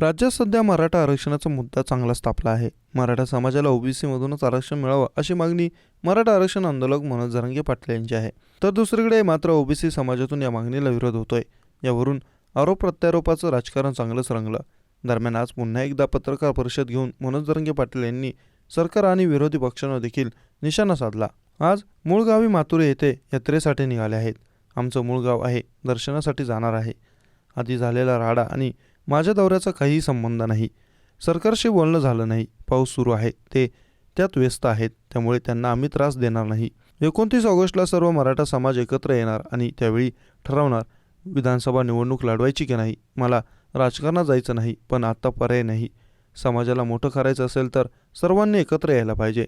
राज्यात सध्या मराठा आरक्षणाचा मुद्दा चांगलाच तापला आहे. मराठा समाजाला ओबीसीमधूनच आरक्षण मिळावं अशी मागणी मराठा आरक्षण आंदोलक मनोज जरांगे पाटील यांची आहे. तर दुसरीकडे मात्र ओबीसी समाजातून या मागणीला विरोध होतोय. यावरून आरोप प्रत्यारोपाचं राजकारण चांगलंच रंगलं. दरम्यान आज पुन्हा एकदा पत्रकार परिषद घेऊन मनोज जरांगे पाटील यांनी सरकार आणि विरोधी पक्षांना देखील निशाणा साधला. आज मूळ गावी मातुरे येथे यात्रेसाठी निघाले आहेत. आमचं मूळ गाव आहे. दर्शनासाठी जाणार आहे. आधी झालेला राडा आणि माझ्या दौऱ्याचा काहीही संबंध नाही. सरकारशी बोलणं झालं नाही. पाऊस सुरू आहे. ते त्यात व्यस्त आहेत. त्यामुळे त्यांना आम्ही त्रास देणार नाही. एकोणतीस ऑगस्टला सर्व मराठा समाज एकत्र येणार आणि त्यावेळी ठरवणार विधानसभा निवडणूक लढवायची की नाही. मला राजकारणात जायचं नाही पण आत्ता पर्याय नाही. समाजाला मोठं करायचं असेल तर सर्वांनी एकत्र यायला पाहिजे.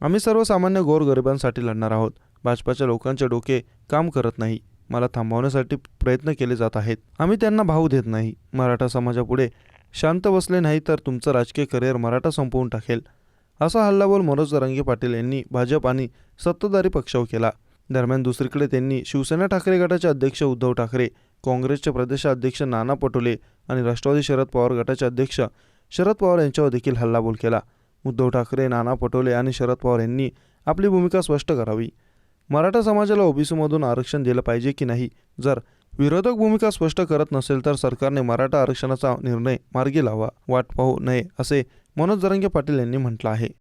आम्ही सर्वसामान्य गोरगरिबांसाठी लढणार आहोत. भाजपाच्या लोकांचे डोके काम करत नाही. मला थांबवण्यासाठी प्रयत्न केले जात आहेत. आम्ही त्यांना भाव देत नाही. मराठा समाजापुढे शांत बसले नाही तर तुमचं राजकीय करिअर मराठा संपवून टाकेल. असा हल्लाबोल मनोज रंगे पाटील यांनी भाजप आणि सत्ताधारी पक्षावर केला. दरम्यान दुसरीकडे त्यांनी शिवसेना ठाकरे गटाचे अध्यक्ष उद्धव ठाकरे काँग्रेसचे प्रदेशाध्यक्ष नाना पटोले आणि राष्ट्रवादी शरद पवार गटाचे अध्यक्ष शरद पवार यांच्यावर देखील हल्लाबोल केला. उद्धव ठाकरे नाना पटोले आणि शरद पवार यांनी आपली भूमिका स्पष्ट करावी. मराठा समाजाला ओबीसीमधून आरक्षण दिलं पाहिजे की नाही? जर विरोधक भूमिका स्पष्ट करत नसेल तर सरकारने मराठा आरक्षणाचा निर्णय मार्गी लावा वाट पाहू नये असे मनोज जरंगे पाटील यांनी म्हटलं आहे.